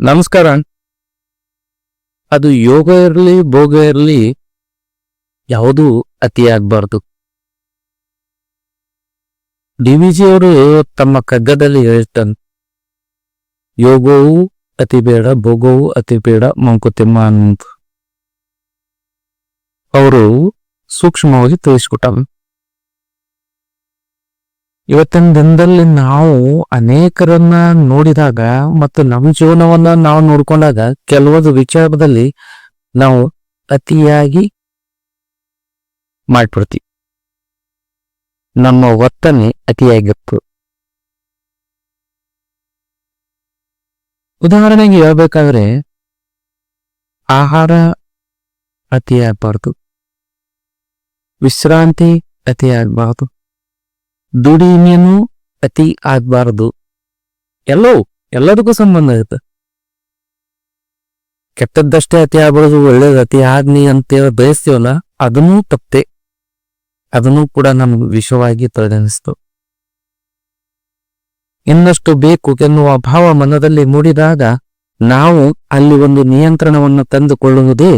ನಮಸ್ಕಾರ. ಅದು ಯೋಗ ಇರಲಿ, ಭೋಗ ಇರಲಿ, ಯಾವುದೂ ಅತಿಯಾಗಬಾರ್ದು ಡಿ ವಿ ಜಿ ಅವರು ತಮ್ಮ ಕಗ್ಗದಲ್ಲಿ ಹೇಳ್ತಾನೆ, ಯೋಗವು ಅತಿ ಬೇಡ, ಭೋಗವು ಅತಿ ಬೇಡ, ಮಂಕುತಿಮ್ಮ ಅಂತ. ಅವರು ಸೂಕ್ಷ್ಮವಾಗಿ ತಿಳಿಸ್ಕೊಟ್ಟ ಇವತ್ತಿನ ದಿನದಲ್ಲಿ ನಾವು ಅನೇಕರನ್ನ ನೋಡಿದಾಗ ಮತ್ತು ನಮ್ಮ ಜೀವನವನ್ನ ನಾವು ನೋಡ್ಕೊಂಡಾಗ ಕೆಲವೊಂದು ವಿಚಾರದಲ್ಲಿ ನಾವು ಅತಿಯಾಗಿ ಮಾಡ್ಬಿಡ್ತೀವಿ. ನಮ್ಮ ವರ್ತನೆ ಅತಿಯಾಗಿತ್ತು ಉದಾಹರಣೆಗೆ ಹೇಳ್ಬೇಕಾದ್ರೆ ಆಹಾರ ಅತಿಯಾಗಬಾರ್ದು. ವಿಶ್ರಾಂತಿ ಅತಿಯಾಗಬಾರ್ದು. ದುಡಿಮೆನು ಅತಿ ಆಗಬಾರದು. ಎಲ್ಲವೂ ಎಲ್ಲದಕ್ಕೂ ಸಂಬಂಧ ಇರುತ್ತೆ. ಕೆಟ್ಟದ್ದಷ್ಟೇ ಅತಿ ಆಗ್ಬಾರದು, ಒಳ್ಳೇದು ಅತಿ ಆಗ್ನಿ ಅಂತೇಳಿ ಬಯಸ್ತೀವಲ್ಲ, ಅದನ್ನೂ ತಪ್ಪೆ. ಅದನ್ನೂ ಕೂಡ ನಮ್ಗೆ ವಿಷವಾಗಿ ಪರಿಗಣಿಸ್ತು ಇನ್ನಷ್ಟು ಬೇಕು ಎನ್ನುವ ಭಾವ ಮನದಲ್ಲಿ ಮೂಡಿದಾಗ ನಾವು ಅಲ್ಲಿ ಒಂದು ನಿಯಂತ್ರಣವನ್ನು ತಂದುಕೊಳ್ಳುವುದೇ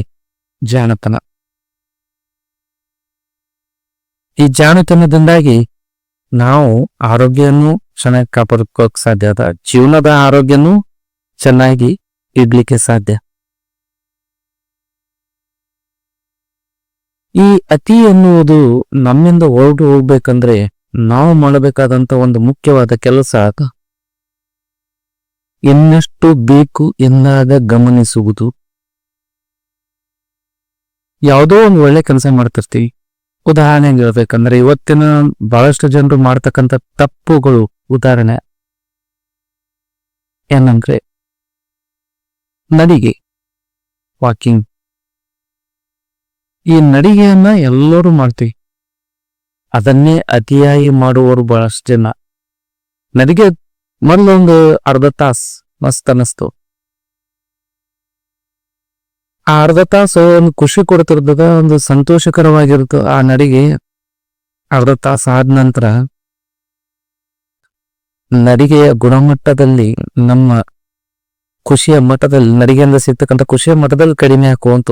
ಜಾಣತನ. ಈ ಜಾಣತನದಿಂದಾಗಿ ನಾವು ಆರೋಗ್ಯವನ್ನು ಚೆನ್ನಾಗಿ ಕಾಪಾಡ್ಕೋಕ್ ಸಾಧ್ಯ ಅದ ಜೀವನದ ಆರೋಗ್ಯನೂ ಚೆನ್ನಾಗಿ ಇಡ್ಲಿಕ್ಕೆ ಸಾಧ್ಯ. ಈ ಅತಿ ಎನ್ನುವುದು ನಮ್ಮಿಂದ ಹೊರಟು ಹೋಗ್ಬೇಕಂದ್ರೆ ನಾವು ಮಾಡಬೇಕಾದಂತ ಒಂದು ಮುಖ್ಯವಾದ ಕೆಲಸ ಇನ್ನಷ್ಟು ಬೇಕು ಎಂದಾಗ ಗಮನಿಸುವುದು. ಯಾವುದೋ ಒಂದು ಒಳ್ಳೆ ಕೆಲಸ ಮಾಡ್ತಿರ್ತೀವಿ. ಉದಾಹರಣೆಗೆ ಹೇಳ್ಬೇಕಂದ್ರೆ ಇವತ್ತಿನ ಬಹಳಷ್ಟು ಜನರು ಮಾಡ್ತಕ್ಕಂಥ ತಪ್ಪುಗಳು ಉದಾಹರಣೆ. ಏನಂದ್ರೆ ನಡಿಗೆ ವಾಕಿಂಗ್ ಈ ನಡಿಗೆಯನ್ನ ಎಲ್ಲರೂ ಮಾಡ್ತೀವಿ. ಅದನ್ನೇ ಅತಿಯಾಗಿ ಮಾಡುವವರು ಬಹಳಷ್ಟು ಜನ. ನಡಿಗೆ ಮೊದಲೊಂದು ಅರ್ಧ ತಾಸು ಮಸ್ತ್ ಅನ್ನಿಸ್ತು. ಆ ಅರ್ಧ ತಾಸು ಒಂದು ಖುಷಿ ಕೊಡ್ತಿರ್ತದ ಒಂದು ಸಂತೋಷಕರವಾಗಿರ್ತದ ಆ ನಡಿಗೆ. ಅರ್ಧ ತಾಸು ಆದ ನಂತರ ನಡಿಗೆಯ ಗುಣಮಟ್ಟದಲ್ಲಿ ನಮ್ಮ ಖುಷಿಯ ಮಟ್ಟದಲ್ಲಿ, ನಡಿಗೆಯಿಂದ ಸಿಗ್ತಕ್ಕಂಥ ಖುಷಿಯ ಮಟ್ಟದಲ್ಲಿ ಕಡಿಮೆ ಹಾಕುವಂತ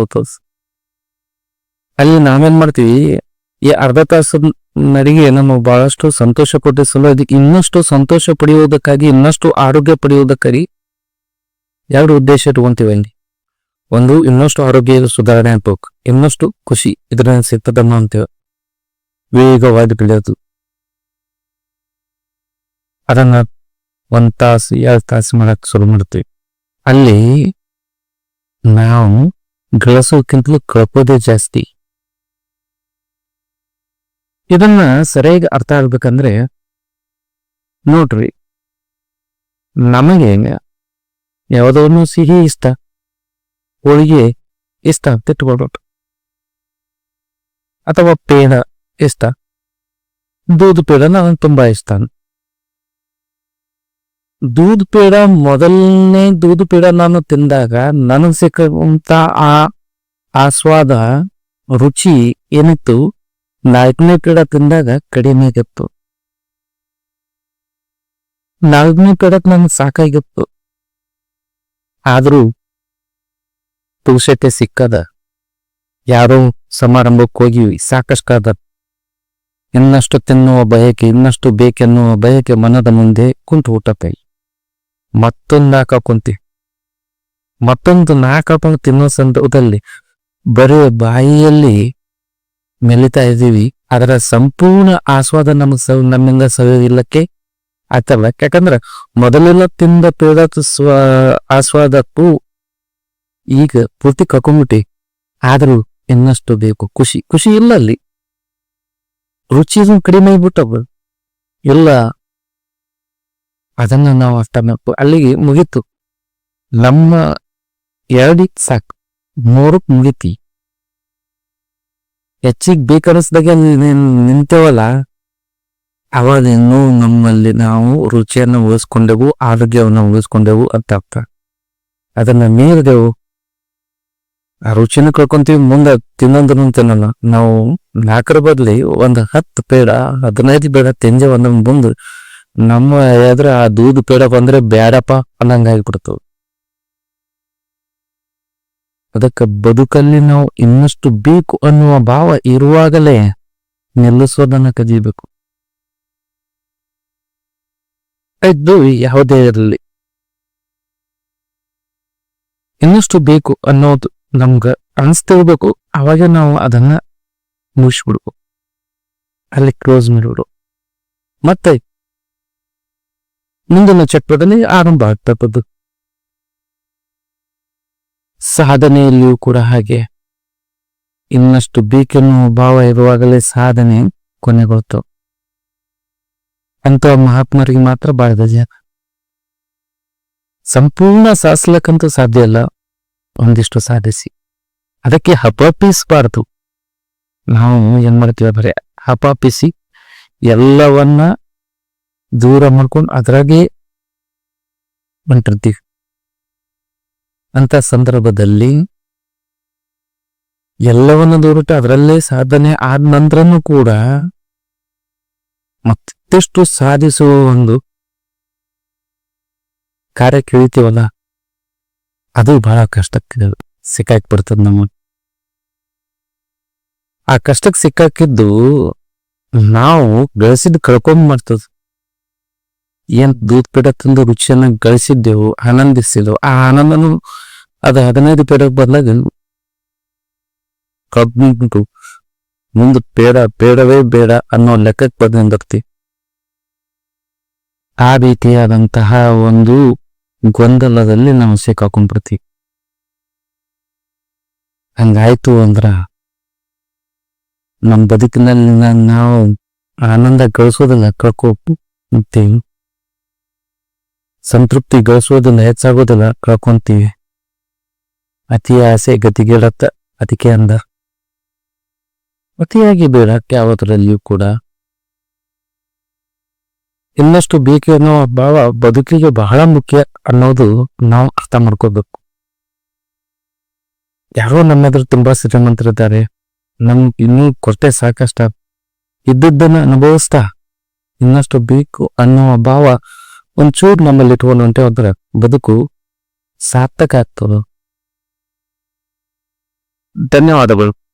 ಅಲ್ಲಿ ನಾವೇನ್ ಮಾಡ್ತೀವಿ, ಈ ಅರ್ಧ ತಾಸು ನಡಿಗೆ ನಮ್ಮ ಬಹಳಷ್ಟು ಸಂತೋಷ ಕೊಟ್ಟ ಅದಕ್ಕೆ ಇನ್ನಷ್ಟು ಸಂತೋಷ ಪಡೆಯುವುದಕ್ಕಾಗಿ, ಇನ್ನಷ್ಟು ಆರೋಗ್ಯ ಪಡೆಯುವುದಕ್ಕಾಗಿ ಎರಡು ಉದ್ದೇಶ ಇಟ್ಕೊಂತೀವಿ ಅಲ್ಲಿ. ಒಂದು, ಇನ್ನಷ್ಟು ಆರೋಗ್ಯದ ಸುಧಾರಣೆ ಆಗ್ಬೇಕು. ಇನ್ನಷ್ಟು ಖುಷಿ ಇದರಿಂದ ಸಿಗ್ತದಮ್ಮ ಅಂತೇವೆ ವೇಗವಾಗಿ ಬೆಳೆಯೋದು ಅದನ್ನ ಒಂದ್ ತಾಸು, ಎರಡು ತಾಸು ಮಾಡಕ್ ಶುರು ಮಾಡ್ತೀವಿ. ಅಲ್ಲಿ ನಾವು ಗಳಿಸೋಕ್ಕಿಂತಲೂ ಕಳ್ಕೋದೇ ಜಾಸ್ತಿ. ಇದನ್ನ ಸರಿಯಾಗಿ ಅರ್ಥ ಆಗ್ಬೇಕಂದ್ರೆ, ನೋಡ್ರಿ, ನಮಗೆ ಯಾವುದೋ ಸಿಹಿ ಇಷ್ಟ. ಹೋಳಿಗೆ ಇಷ್ಟ ಅಂತ ಇಟ್ಕೊಳ್ಬೋದು ಅಥವಾ ಪೇಡ ಇಷ್ಟ. ದೂದ್ ಪೇಡ ನನಗೆ ತುಂಬಾ ಇಷ್ಟ. ದೂದ್ ಪೇಡ ಮೊದಲನೇ ದೂದ್ ಪೇಡ ನಾನು ತಿಂದಾಗ ನನಗೆ ಸಿಕ್ಕಂತ ಆ ಆಸ್ವಾದ ರುಚಿ ಏನಿತ್ತು? ನಾಲ್ಕನೇ ಪೇಡ ತಿಂದಾಗ ಕಡಿಮೆ ಆಗಿತ್ತು. ನಾಲ್ಕನೇ ಪೇಡಕ್ ನನಗೆ ಸಾಕಾಗಿತ್ತು. ಆದ್ರೂ ಪುರುಷತೆ ಸಿಕ್ಕದ. ಯಾರೋ ಸಮಾರಂಭಕ್ಕೆ ಹೋಗಿ ಸಾಕಷ್ಟಾದ ಇನ್ನಷ್ಟು ತಿನ್ನುವ ಬಯಕೆ, ಇನ್ನಷ್ಟು ಬೇಕೆನ್ನುವ ಬಯಕೆ ಮನದ ಮುಂದೆ ಕುಂತು ಊಟ ಕೈ ಮತ್ತೊಂದು ನಾಕ ಕುಂತಿ. ಮತ್ತೊಂದು ನಾಲ್ಕು ತಿನ್ನೋ ಸಂದರ್ಭದಲ್ಲಿ ಬರೀ ಬಾಯಿಯಲ್ಲಿ ಮೆಲಿತಾ ಇದ್ದೀವಿ. ಅದರ ಸಂಪೂರ್ಣ ಆಸ್ವಾದ ನಮಗೆ ಸವ್ ನಮ್ಮಿಂದ ಸವಿಯಲಿಕ್ಕೆ ಆಯ್ತಲ್ಲ? ಯಾಕಂದ್ರೆ ಮೊದಲೆಲ್ಲ ತಿಂದ ಪೇದ ಸ್ವ ಆಸ್ವಾದಕ್ಕೂ ಈಗ ಪೂರ್ತಿ ಕಕ್ಕೊಂಡ್ಬಿಟ್ಟೆ ಆದರೂ ಇನ್ನಷ್ಟು ಬೇಕು. ಖುಷಿ ಖುಷಿ ಇಲ್ಲ ಅಲ್ಲಿ. ರುಚಿ ಕಡಿಮೆ ಆಗ್ಬಿಟ್ಟವ ಇಲ್ಲ. ಅದನ್ನ ನಾವು ಅಷ್ಟ ಅಲ್ಲಿಗೆ ಮುಗಿತು. ನಮ್ಮ ಎರಡಿ ಸಾಕು. ಮೂರಕ್ ಮುಗಿತಿ. ಹೆಚ್ಚಿಗೆ ಬೇಕನ್ನಿಸ್ದಾಗ ನಿಂತೇವಲ್ಲ. ಅವಾಗ ಇನ್ನೂ ನಮ್ಮಲ್ಲಿ ನಾವು ರುಚಿಯನ್ನು ಉಳಿಸ್ಕೊಂಡೆವು, ಆರೋಗ್ಯವನ್ನು ಉಳಿಸ್ಕೊಂಡೆವು ಅಂತ ಅರ್ಥ. ಅದನ್ನ ಮೀರಿದೆವು. ರುಚಿನ ಕಳ್ಕೊಂತೀವಿ, ಮುಂದೆ ತಿನ್ನೋದನ್ನು ತಿನ್ನಲ್ಲ ನಾವು ನಾಲ್ಕರ ಬದ್ಲಿ ಒಂದ್ ಹತ್ತು ಪೇಡ, ಹದಿನೈದು ಪೇಡ ತಿಂಜೆ ಒಂದ್ ಮುಂದೆ ನಮ್ಮ ಎದ್ರ ಆ ದೂದ್ ಪೇಡ ಬಂದ್ರೆ ಬೇಡಪ್ಪ ಅನ್ನಂಗ ಆಗಿಬಿಡ್ತವೆ. ಅದಕ್ಕೆ ಬದುಕಲ್ಲಿ ನಾವು ಇನ್ನಷ್ಟು ಬೇಕು ಅನ್ನುವ ಭಾವ ಇರುವಾಗಲೇ ನಿಲ್ಲಿಸೋದನ್ನ ಕದಿಬೇಕು ಇದು ಯಾವುದೇ ಇರಲಿ. ಇನ್ನಷ್ಟು ಬೇಕು ಅನ್ನೋದು ನಮ್ಗ ಅನಿಸ್ತಿರ್ಬೇಕು. ಅವಾಗ ನಾವು ಅದನ್ನ ಮುಗಿಸ್ಬಿಡ್ಬೇಕು. ಅಲ್ಲಿ ಕ್ಲೋಸ್ ಮಾಡಿಬಿಡು. ಮತ್ತೆ ಮುಂದಿನ ಚಕ್ರದಲ್ಲಿ ಆರಂಭ ಆಗ್ತಕ್ಕದ್ದು. ಸಾಧನೆಯಲ್ಲಿಯೂ ಕೂಡ ಹಾಗೆ. ಇನ್ನಷ್ಟು ಬೇಕೆನ್ನುವ ಭಾವ ಇರುವಾಗಲೇ ಸಾಧನೆ ಕೊನೆಗೊಳ್ತು. ಅಂತ ಮಹಾತ್ಮರಿಗೆ ಮಾತ್ರ ಬಾಳಿದ ಜನ ಸಂಪೂರ್ಣ ಸಾಧಿಸ್ಲಕ್ಕಂತೂ ಸಾಧ್ಯ ಇಲ್ಲ. ಒಂದಿಷ್ಟು ಸಾಧಿಸಿ. ಅದಕ್ಕೆ ಹಪಾಪಿಸಬಾರ್ದು ನಾವು ಏನ್ ಮಾಡ್ತೀವಿ ಬರೀ ಹಪಾಪಿಸಿ ಎಲ್ಲವನ್ನ ದೂರ ಮಾಡ್ಕೊಂಡು ಅದ್ರಾಗೆ ಹೊಂಟಿರ್ತೀವಿ. ಅಂತ ಸಂದರ್ಭದಲ್ಲಿ ಎಲ್ಲವನ್ನ ದೂರಿಟ್ಟು ಅದರಲ್ಲೇ ಸಾಧನೆ ಆದ ನಂತರನೂ ಕೂಡ ಮತ್ತಷ್ಟು ಸಾಧಿಸುವ ಒಂದು ಕಾರ್ಯಕ್ಕೆ ಇಳಿತೀವಲ್ಲ ಅದು ಬಹಳ ಕಷ್ಟಕ್ಕೆ ಸಿಕ್ಕಾಕ್ಬಿಡ್ತದ ನಮ್ಮ ಆ ಕಷ್ಟಕ್ಕೆ ಸಿಕ್ಕಾಕಿದ್ದು ನಾವು ಗಳಿಸಿದ್ ಕಳ್ಕೊಂಡ್ ಮಾಡ್ತದ ಏನ್ ದೂದ್ ಪೀಡ ತಂದು ರುಚಿಯನ್ನ ಗಳಿಸಿದ್ದೆವು, ಆನಂದಿಸಿದೆವು. ಆ ಆನಂದನು ಅದ ಹದಿನೈದು ಪೇಡ ಬದಲಾಗ ಕಬ್ಬು ಮುಂದ ಪೇಡ ಬೇಡವೇ ಬೇಡ ಅನ್ನೋ ಲೆಕ್ಕಕ್ಕೆ ಬಂದಿರ್ತಿ. ಆ ರೀತಿಯಾದಂತಹ ಒಂದು ಗೊಂದಲದಲ್ಲಿ ನಾವು ಸಿಕ್ಕಾಕೊಂಡ್ಬಿಡ್ತೀವಿ ಹಂಗಾಯ್ತು ಅಂದ್ರ ನಮ್ಮ ಬದುಕಿನಲ್ಲಿ ನಾವು ಆನಂದ ಗಳಿಸೋದಿಲ್ಲ ಕಳ್ಕೊತೀವಿ ಸಂತೃಪ್ತಿ ಗಳಿಸೋದಿಲ್ಲ, ಹೆಚ್ಚಾಗೋದಿಲ್ಲ, ಕಳ್ಕೊಂತೀವಿ. ಅತಿ ಆಸೆ ಗತಿಗೇಡತ್ತ, ಅದಕ್ಕೆ ಅಂದ. ಅತಿಯಾಗಿ ಬೇಡ ಯಾವತ್ತರಲ್ಲಿಯೂ ಕೂಡ ಇನ್ನಷ್ಟು ಬೇಕು ಅನ್ನೋ ಭಾವ ಬದುಕಿಗೆ ಬಹಳ ಮುಖ್ಯ ಅನ್ನೋದು ನಾವು ಅರ್ಥ ಮಾಡ್ಕೋಬೇಕು. ಯಾರೋ ನಮ್ಮ ತುಂಬಾ ಶ್ರೀಮಂತರಿದ್ದಾರೆ. ನಮ್ ಇನ್ನೂ ಕೊರತೆ ಸಾಕಷ್ಟ. ಇದ್ದದ್ದನ್ನ ಅನುಭವಿಸ್ತಾ ಇನ್ನಷ್ಟು ಬೇಕು ಅನ್ನೋ ಭಾವ ಒಂಚೂರು ನಮ್ಮಲ್ಲಿ ಇಟ್ಕೊಂಡು ಅಂತ ಹೋದ್ರೆ ಬದುಕು ಸಾರ್ಥಕ ಆಗ್ತದೆ. ಧನ್ಯವಾದಗಳು.